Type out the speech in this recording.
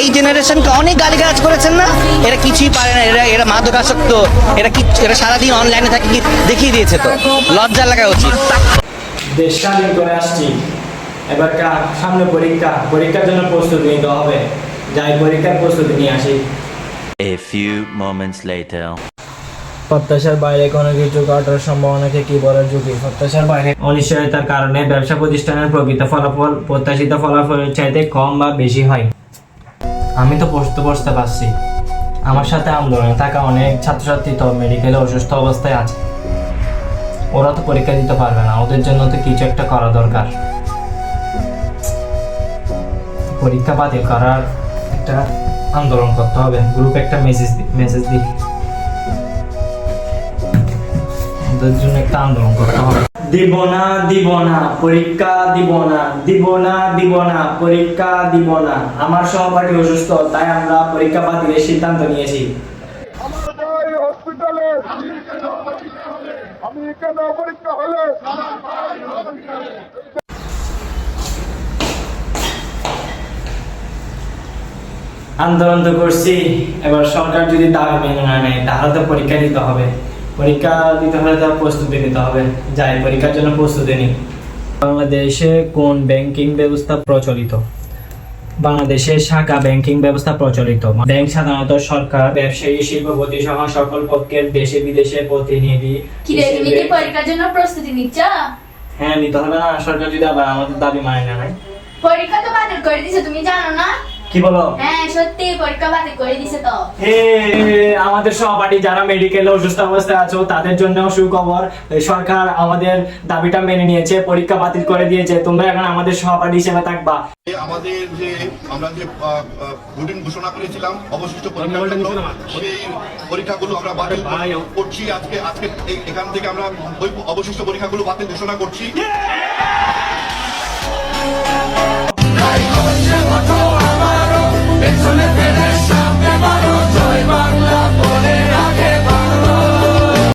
এই জেনারেশনকে অনেক গালি গালিগালাজ করেছেন না? এরা কিছুই পারে না এরা এরা মাদকাসক্ত এরা কি এরা সারাদিন অনলাইনে থাকে কি দেখিয়ে দিয়েছে তো? লজ্জা লাগা উচিত। দেশ স্বাধীন করে আসছি। এবার সামনে পরীক্ষা। পরীক্ষার জন্য প্রস্তুতি নিতে হবে। যাই পরীক্ষার প্রস্তুতি নিয়ে আসি। A few moments later. প্রত্যাশার বাইরে কোনো কিছু ঘটার সম্ভাবনাকে কি বলার ঝুঁকি? প্রত্যাশার বাইরে অনিশ্চয়তার কারণে ব্যবসা প্রতিষ্ঠানের প্রকৃত ফলাফল প্রত্যাশিত ফলাফলের চাইতে কম বা বেশি হয়। আমি তো পড়তে পড়তে পারছি। আমার সাথে আন্দোলনে থাকা অনেক ছাত্রছাত্রী তো মেডিকেলে অসুস্থ অবস্থায় আছে। ওরা তো পরীক্ষা দিতে পারবে না, ওদের জন্য তো কিছু একটা করা দরকার। পরীক্ষা বাতিল করার একটা আন্দোলন করতে হবে। গ্রুপে একটা মেসেজ মেসেজ দিই। ওদের জন্য একটা আন্দোলন করতে হবে। দিব না দিব না পরীক্ষা দিব না দিব না দিব না পরীক্ষা দিব না। আমার সহপাঠী অসুস্থ তাই আমরা পরীক্ষা বাতিলের সিদ্ধান্ত নিয়েছি। হসপিটালে আমি কেন পরীক্ষা হলে? আন্দোলন তো করছি এবার সরকার যদি দাবি মেনে না নেয় তাহলে তো পরীক্ষা দিতে হবে। পরীক্ষা দিতে হলে তার প্রস্তুতি নিতে হবে। যাই পরীক্ষার জন্য প্রস্তুতি নিই। বাংলাদেশে কোন ব্যাংকিং ব্যবস্থা প্রচলিত? বাংলাদেশে শাখা ব্যাংকিং ব্যবস্থা প্রচলিত। ব্যাংক সাধারণত সরকার ব্যবসায়ী শিল্পপতি সহ সকল পক্ষের দেশে বিদেশে প্রতিনিধি কি রে তুমি কি পরীক্ষার জন্য প্রস্তুতি নিচ্ছ? হ্যাঁ নিতে হবে না সরকার যদি আবার আমাদের দাবি মানে না। পরীক্ষা তো বাতিল করে দিছে তুমি জানো না? কি বলো? আমাদের সহপাঠী যারা মেডিকেলে অসুস্থ অবস্থায় আছো তাদের জন্য সুখবর। সরকার আমাদের দাবিটা মেনে নিয়েছে পরীক্ষা বাতিল করে দিয়েছে। তোমরা এখন আমাদের সহপাঠী হিসেবে থাকবা। আমাদের যে আমরা যে রুটিন ঘোষণা করেছিলাম অবশিষ্ট সেই পরীক্ষাগুলো আমরা বাতিল করছি। আজকে আজকে এখান থেকে আমরা ওই অবশিষ্ট পরীক্ষাগুলো বাতিল ঘোষণা করছি।